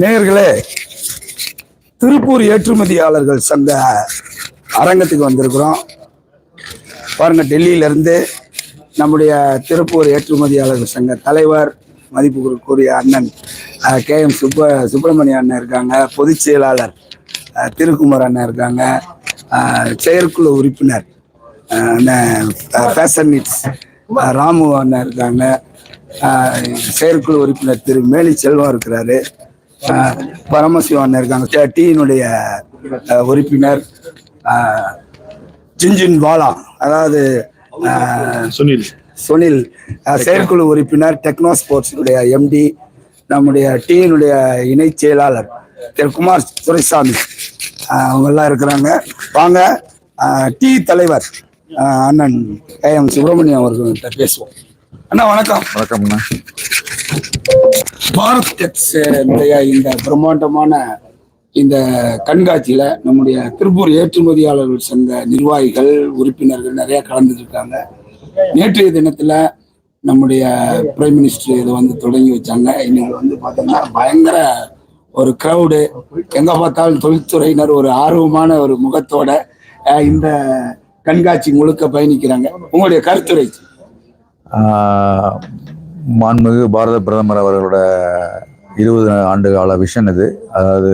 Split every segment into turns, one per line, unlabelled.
நேயர்களே திருப்பூர் ஏற்றுமதியாளர்கள் சங்க அரங்கத்துக்கு வந்திருக்கிறோம். பாருங்க டெல்லியிலேருந்து நம்முடைய திருப்பூர் ஏற்றுமதியாளர்கள் சங்க தலைவர் மதிப்புக்குரிய அண்ணன் கே. எம். சுப்ப சுப்பிரமணிய அண்ணன் இருக்காங்க. பொதுச் செயலாளர் திருக்குமார் அண்ணன் இருக்காங்க. செயற்குழு உறுப்பினர் அண்ணன் ஃபேஷன் ராமு அண்ணன் இருக்காங்க. செயற்குழு உறுப்பினர் திரு. மேலி செல்வம் இருக்கிறாரு. அண்ணன் இருக்காங்க. டீயினுடைய அஹ், உறுப்பினர் ஜின்ஜின் பாலா அதாவது
சுனில்.
சுனில் செயற்குழு உறுப்பினர் டெக்னோ ஸ்போர்ட்ஸினுடைய எம்டி நம்முடைய டீயினுடைய இணை செயலாளர் திரு குமார் துரைசாமி. அஹ், அவங்க எல்லாம் இருக்கிறாங்க. வாங்க டீ தலைவர் அண்ணன் கே எம் சுப்பிரமணியம் அவர்கள்ட்ட பேசுவோம். அண்ணா வணக்கம்.
வணக்கம்ண்ணா.
பாரத் டெக்ஸ் இந்த பிரம்மாண்டமான இந்த கண்காட்சியில நம்முடைய திருப்பூர் ஏற்றுமதியாளர்கள் சங்க நிர்வாகிகள் உறுப்பினர்கள் நிறைய கலந்துருக்காங்க. நேற்றைய தினத்துல நம்முடைய பிரைம் மினிஸ்டர் இதை வந்து தொடங்கி வச்சாங்க. இன்னைக்கு வந்து பாத்தீங்கன்னா பயங்கர ஒரு க்ரௌடு எங்க பார்த்தாலும் தொழில்துறையினர் ஒரு ஆர்வமான ஒரு முகத்தோட இந்த கண்காட்சி முழுக்க பயணிக்கிறாங்க. உங்களுடைய கருத்துரை.
மாண்புமிகு பாரத பிரதமர் அவர்களோட இருபது ஆண்டு கால விஷன் இது. அதாவது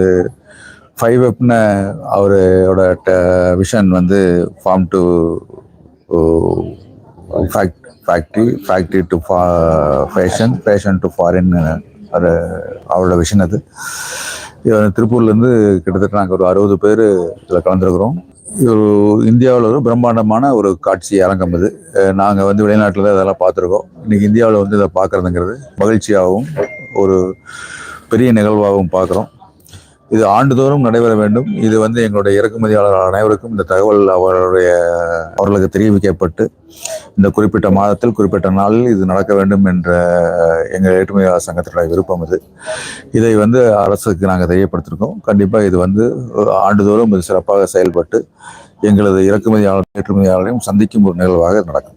ஃபைவ் எப்னு அவரோட விஷன் வந்து farm to factory factory to fashion fashion to foreign அது அவரோட விஷன் அது. இது திருப்பூர்லேருந்து கிட்டத்தட்ட நாங்கள் ஒரு அறுபது பேர் இதில் கலந்துருக்குறோம். ஒரு இந்தியாவில் ஒரு பிரம்மாண்டமான ஒரு காட்சி அரங்கம் இது. நாங்கள் வந்து வெளிநாட்டில் தான் இதெல்லாம் பார்த்துருக்கோம். இன்னைக்கு இந்தியாவில் வந்து இதை பார்க்குறதுங்கிறது மகிழ்ச்சியாகவும் ஒரு பெரிய நிகழ்வாகவும் பார்க்குறோம். இது ஆண்டுதோறும் நடைபெற வேண்டும். இது வந்து எங்களுடைய இறக்குமதியாளர் அனைவருக்கும் இந்த தகவல் அவருடைய அவர்களுக்கு தெரிவிக்கப்பட்டு இந்த குறிப்பிட்ட மாதத்தில் குறிப்பிட்ட நாளில் இது நடக்க வேண்டும் என்ற எங்கள் ஏற்றுமதியாளர் சங்கத்தினுடைய விருப்பம் இது. இதை வந்து அரசுக்கு நாங்கள் தெரியப்படுத்திருக்கோம். கண்டிப்பாக இது வந்து ஆண்டுதோறும் இது சிறப்பாக செயல்பட்டு எங்களது இறக்குமதியாளர் ஏற்றுமதியாளரையும் சந்திக்கும் ஒரு நிகழ்வாக நடக்கும்.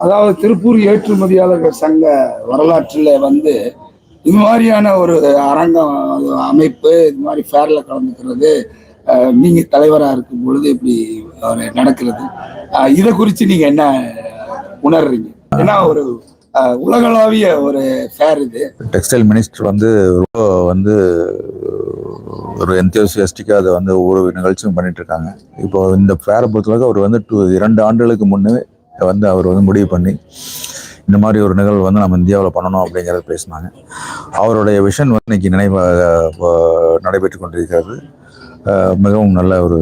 அதாவது திருப்பூர் ஏற்றுமதியாளர்கள் சங்க வரலாற்றில் வந்து இது மாதிரியான ஒரு அரங்கம் அமைப்பு இது மாதிரி ஃபேரில் கலந்துக்கிறது நீங்கள் நீங்க தலைவரா இருக்கும் பொழுது இப்படி நடக்கிறது. இதை குறித்து நீங்க என்ன உணர்றீங்க? ஏன்னா ஒரு உலகளாவிய ஒரு ஃபேர் இது.
டெக்ஸ்டைல் மினிஸ்டர் வந்து ரொம்ப வந்து ஒரு எந்தோசியஸ்டிக்காக அதை வந்து ஒவ்வொரு நிகழ்ச்சியும் பண்ணிட்டு இருக்காங்க இப்போ இந்த ஃபேரை பொறுத்தளவுக்கு அவர் வந்து டூ இரண்டு ஆண்டுகளுக்கு முன்னே வந்து அவர் வந்து முடிவு பண்ணி இந்த மாதிரி ஒரு நிகழ்வு வந்து நம்ம இந்தியாவில் பண்ணணும் அப்படிங்கிறத பேசினாங்க. அவருடைய விஷன் வந்து இன்னைக்கு நினைவாக நடைபெற்று கொண்டிருக்கிறது. மிகவும் நல்ல ஒரு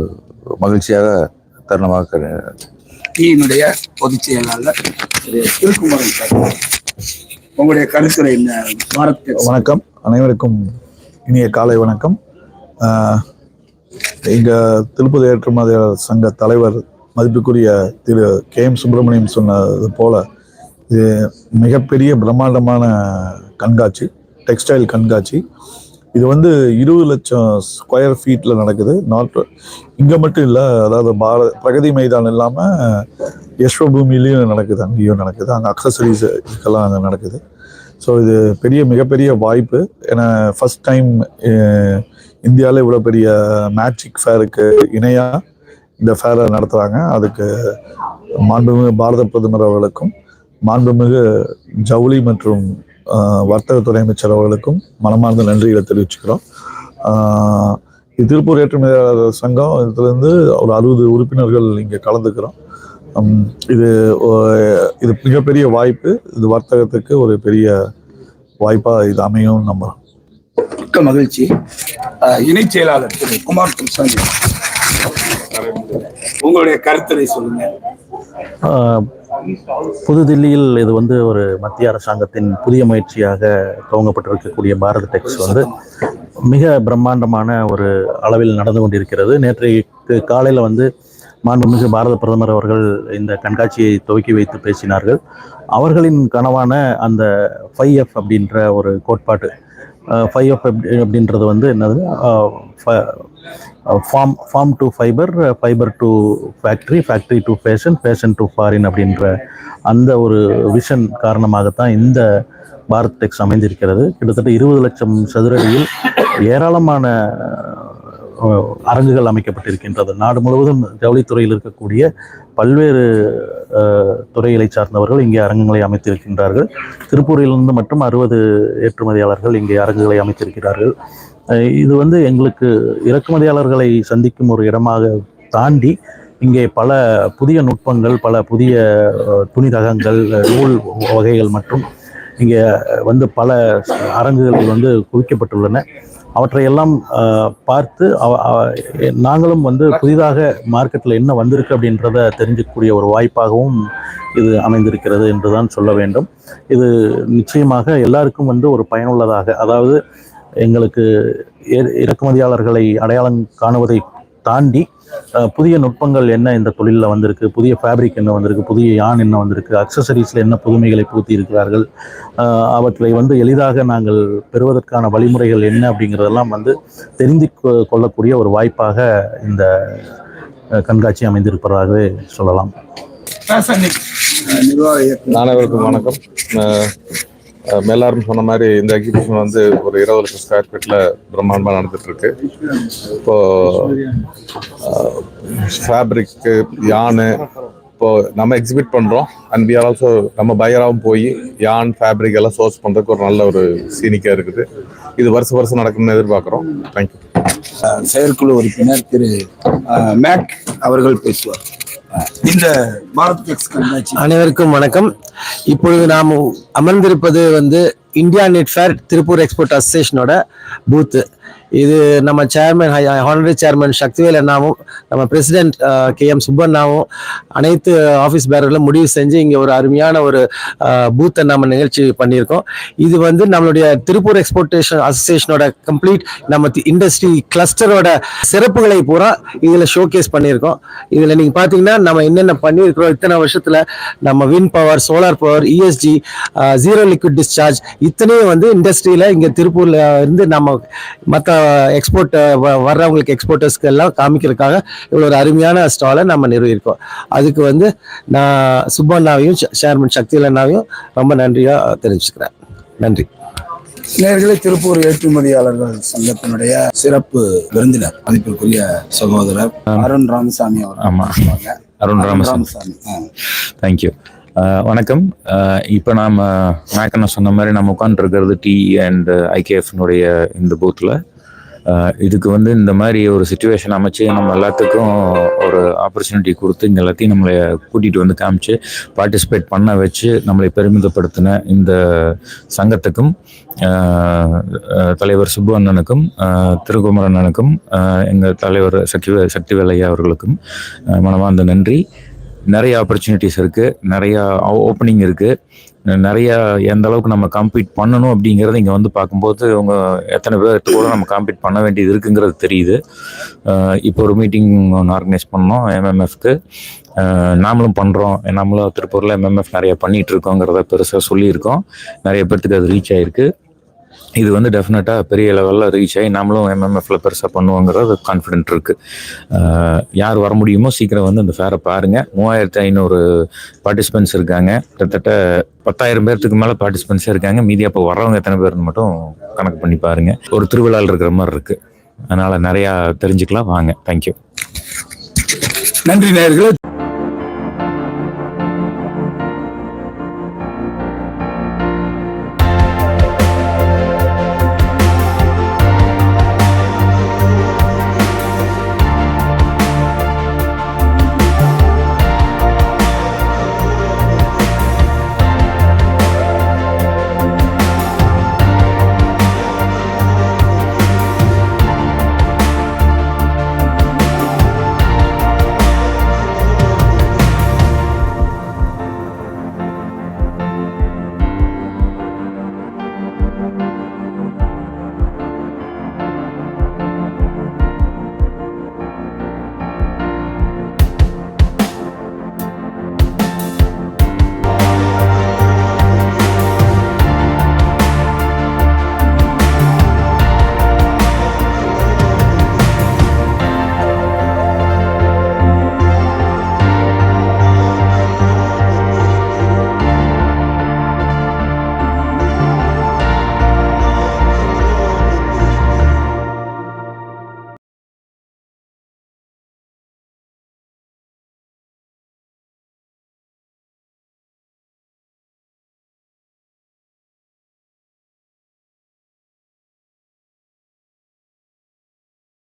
மகிழ்ச்சியாக தருணமாக
டீயினுடைய பொதுச் செயலாளர் திரு திருக்குமரன் சார். உங்களுடைய கருத்துரை என்ன? டெக்ஸ்
வணக்கம். அனைவருக்கும் இனிய காலை வணக்கம். எங்கள் திருப்பதி ஏற்றுமதியாளர் சங்க தலைவர் மதிப்புக்குரிய திரு கே எம் சுப்பிரமணியம் சொன்னது போல இது மிகப்பெரிய பிரம்மாண்டமான கண்காட்சி டெக்ஸ்டைல் கண்காட்சி. இது வந்து இருபது லட்சம் ஸ்கொயர் ஃபீட்டில் நடக்குது. நாட் இங்கே மட்டும் இல்லை அதாவது பாரத பிரகதி மைதானம் இல்லாமல் யஸ்வபூமிலையும் நடக்குது அங்கேயும் நடக்குது. அங்கே அக்சசரிஸ் இதுக்கெல்லாம் அங்கே நடக்குது. ஸோ இது பெரிய மிகப்பெரிய வாய்ப்பு. ஏன்னா ஃபஸ்ட் டைம் இந்தியாவில் இவ்வளோ பெரிய மேட்சிக் ஃபேருக்கு இணையாக இந்த ஃபேரை நடத்துகிறாங்க அதுக்கு மாண்புமிகு பாரத பிரதமர் அவர்களுக்கும் மாண்புமிகு ஜவுளி மற்றும் வர்த்தகத்துறை அமைச்சர் அவர்களுக்கும் மனமார்ந்த நன்றிகளை தெரிவிச்சுக்கிறோம். திருப்பூர் ஏற்றுமதியாளர் சங்கம் இதுலேருந்து ஒரு அறுபது உறுப்பினர்கள் இங்கே கலந்துக்கிறோம். இது இது மிகப்பெரிய வாய்ப்பு. இது வர்த்தகத்துக்கு ஒரு பெரிய வாய்ப்பாக இது அமையும் நம்புகிறோம்
மிக்க மகிழ்ச்சி. இணைச் செயலாளர் திரு குமார் உங்களுடைய கருத்துரை சொல்லுங்க.
புதுதில்லியில் இது வந்து ஒரு மத்திய அரசாங்கத்தின் புதிய முயற்சியாக துவங்கப்பட்டிருக்கக்கூடிய பாரத் டெக்ஸ் வந்து மிக பிரம்மாண்டமான ஒரு அளவில் நடந்து கொண்டிருக்கிறது. நேற்றைக்கு காலையில் வந்து மாண்புமிகு பாரத பிரதமர் அவர்கள் இந்த கண்காட்சியை துவக்கி வைத்து பேசினார்கள். அவர்களின் கனவான அந்த ஃபைவ் எஃப் அப்படின்ற ஒரு கோட்பாடு ஃபைவ் எஃப் அப்படின்றது வந்து என்னது? Farm farm to fibre fibre to factory factory to fashion fashion to foreign அப்படின்ற அந்த ஒரு விஷன் காரணமாகத்தான் இந்த பாரத் டெக்ஸ் அமைந்திருக்கிறது. கிட்டத்தட்ட இருபது லட்சம் சதுரடியில் ஏராளமான uh, அரங்குகள் அமைக்கப்பட்டிருக்கின்றது. நாடு முழுவதும் ஜவுளித்துறையில் இருக்கக்கூடிய பல்வேறு uh, துறைகளை சார்ந்தவர்கள் இங்கே அரங்குகளை அமைத்திருக்கின்றார்கள். திருப்பூரிலிருந்து மட்டும் அறுபது ஏற்றுமதியாளர்கள் இங்கே அரங்குகளை அமைத்திருக்கிறார்கள். இது வந்து எங்களுக்கு இறக்குமதியாளர்களை சந்திக்கும் ஒரு இடமாக தாண்டி இங்கே பல புதிய நுட்பங்கள் பல புதிய துணி ரகங்கள் நூல் வகைகள் மற்றும் இங்கே வந்து பல அரங்குகள் வந்து குவிக்கப்பட்டுள்ளன. அவற்றையெல்லாம் பார்த்து அவ- நாங்களும் வந்து புதிதாக மார்க்கெட்டில் என்ன வந்திருக்கு அப்படின்றத தெரிஞ்சுக்கக்கூடிய ஒரு வாய்ப்பாகவும் இது அமைந்திருக்கிறது என்றுதான் சொல்ல வேண்டும். இது நிச்சயமாக எல்லாருக்கும் வந்து ஒரு பயனுள்ளதாக அதாவது எங்களுக்கு இற- இறக்குமதியாளர்களை அடையாளம் காணுவதை தாண்டி புதிய நுட்பங்கள் என்ன இந்த தொழிலில் வந்திருக்கு புதிய ஃபேப்ரிக் என்ன வந்திருக்கு புதிய யான் என்ன வந்திருக்கு அக்சசரிஸில் என்ன புதுமைகளை புகுத்தி இருக்கிறார்கள் அவற்றை வந்து எளிதாக நாங்கள் பெறுவதற்கான வழிமுறைகள் என்ன அப்படிங்கிறதெல்லாம் வந்து தெரிந்து கொ- கொள்ளக்கூடிய ஒரு வாய்ப்பாக இந்த கண்காட்சி அமைந்திருப்பதாகவே சொல்லலாம்.
அனைவருக்கும் வணக்கம். அஹ் சொன்ன மாதிரி இந்த எக்ஸிபிஷன் வந்து ஒரு இருபது லட்சம் ஸ்கொயர் ஃபீட்டில் பிரம்மாண்டமாக நடந்துட்டு இருக்கு இப்போ ஃபேப்ரிக்கு யானு இப்போ நம்ம எக்ஸிபிட் பண்ணுறோம் அண்ட் வி ஆர் ஆல்சோ நம்ம பையராகவும் போய் யான் ஃபேப்ரிக் எல்லாம் சோர்ஸ் பண்ணுறதுக்கு ஒரு நல்ல ஒரு சீனிக்காக இருக்குது. இது வருஷம் வருஷம் நடக்கும்னு எதிர்பார்க்குறோம். தேங்க்யூ
செயற்குழு உறுப்பினர் திரு மேக் அவர்கள் பேசுவார். இந்த பாரத் கண்காட்சி
அனைவருக்கும் வணக்கம். இப்பொழுது நாம் அமர்ந்திருப்பது வந்து India knit fair Tiruppur export அசோசியேஷனோட booth இது நம்ம சேர்மன் ஹானரரி சேர்மன் சக்திவேல் அண்ணாவும் நம்ம பிரசிடென்ட் கே எம் சுப்பண்ணாவும் அனைத்து ஆஃபீஸ் பேரர்களும் முடிவு செஞ்சு இங்கே ஒரு அருமையான ஒரு பூத்தை நம்ம நிகழ்ச்சி பண்ணியிருக்கோம். இது வந்து நம்மளுடைய திருப்பூர் எக்ஸ்போர்ட்டேஷன் அசோசியேஷனோட கம்ப்ளீட் நம்ம இண்டஸ்ட்ரி கிளஸ்டரோட சிறப்புகளை பூரா இதில் ஷோகேஸ் பண்ணியிருக்கோம். இதில் நீங்கள் பார்த்தீங்கன்னா நம்ம என்னென்ன பண்ணியிருக்கிறோம் இத்தனை வருஷத்தில் நம்ம wind power solar power ESG zero liquid discharge இத்தனையும் வந்து இண்டஸ்ட்ரியில் இங்கே திருப்பூரில் இருந்து நம்ம மற்ற எக்ஸ்போர்ட் வர்றவங்களுக்கு எக்ஸ்போர்ட்டர்ஸ்க்கு எல்லாம் காமிக்கிறதுக்காக இவ்வளோ ஒரு அருமையான ஸ்டாலை நம்ம நிறுவியிருக்கோம். அதுக்கு வந்து நான் சுப்பண்ணாவையும் சேர்மன் சக்திவேல் அண்ணாவையும் ரொம்ப நன்றியாக தெரிவிச்சுக்கிறேன். நன்றி.
நேர்களே திருப்பூர் ஏற்றுமதியாளர்கள் சங்கத்தினுடைய சிறப்பு விருந்தினர் மதிப்பிற்குரிய சகோதரர் அருண் ராமசாமி அவர்
ஆமா. அருண் ராமசாமி. தேங்க்யூ வணக்கம். இப்போ நாம் மேக்கண்ண சொன்ன மாதிரி நம்ம உட்காந்துருக்கிறது டி அண்ட் ஐகேஎஃப்னுடைய இந்த பூத்தில் இதுக்கு வந்து இந்த மாதிரி ஒரு சுச்சுவேஷன் அமைச்சு நம்ம எல்லாத்துக்கும் ஒரு ஆப்பர்ச்சுனிட்டி கொடுத்து இங்கே எல்லாத்தையும் நம்மளை கூட்டிகிட்டு வந்து காமிச்சு பார்ட்டிசிபேட் பண்ண வச்சு நம்மளை பெருமிதப்படுத்தின இந்த சங்கத்துக்கும் தலைவர் சுப்பு அண்ணனுக்கும் ஆஹ், அண்ணனுக்கும் எங்கள் தலைவர் சக்தி சக்திவேலையா அவர்களுக்கும் மனமார்ந்த நன்றி. நிறைய ஆப்பர்ச்சுனிட்டிஸ் இருக்குது நிறையா ஓப்பனிங் இருக்குது நிறையா எந்த அளவுக்கு நம்ம காம்பீட் பண்ணணும் அப்படிங்கிறத இங்கே வந்து பார்க்கும்போது அவங்க எத்தனை பேர்த்து கூட நம்ம காம்பீட் பண்ண வேண்டியது இருக்குங்கிறது தெரியுது. இப்போ ஒரு மீட்டிங் ஒன்று ஆர்கனைஸ் பண்ணோம் எம்எம்எஃப்க்கு நாமளும் பண்ணுறோம் நம்மளும் திருப்பூரில் எம்எம்எஃப் நிறைய பண்ணிகிட்ருக்கோங்கிறத பெருசாக சொல்லியிருக்கோம். நிறைய பேர்த்துக்கு அது ரீச் ஆயிருக்கு. இது வந்து டெஃபினட்டாக பெரிய லெவலில் ரீச் ஆகி நம்மளும் எம்எம்எஃப்ல பெருசாக பண்ணுவோங்கிறது கான்ஃபிடென்ட் இருக்குது யார் வர முடியுமோ சீக்கிரம் வந்து அந்த ஃபேரை பாருங்கள் மூவாயிரத்தி ஐநூறு பார்ட்டிசிபென்ட்ஸ் இருக்காங்க. கிட்டத்தட்ட பத்தாயிரம் பேர்த்துக்கு மேலே பார்ட்டிசிபென்ட்ஸே இருக்காங்க. மீதி அப்போ வர்றவங்க எத்தனை பேர்னு மட்டும் கணக்கு பண்ணி பாருங்கள் ஒரு திருவிழாவில் இருக்கிற மாதிரி இருக்குது அதனால் நிறையா தெரிஞ்சுக்கலாம். வாங்க. தேங்க்யூ
நன்றி நேர்களே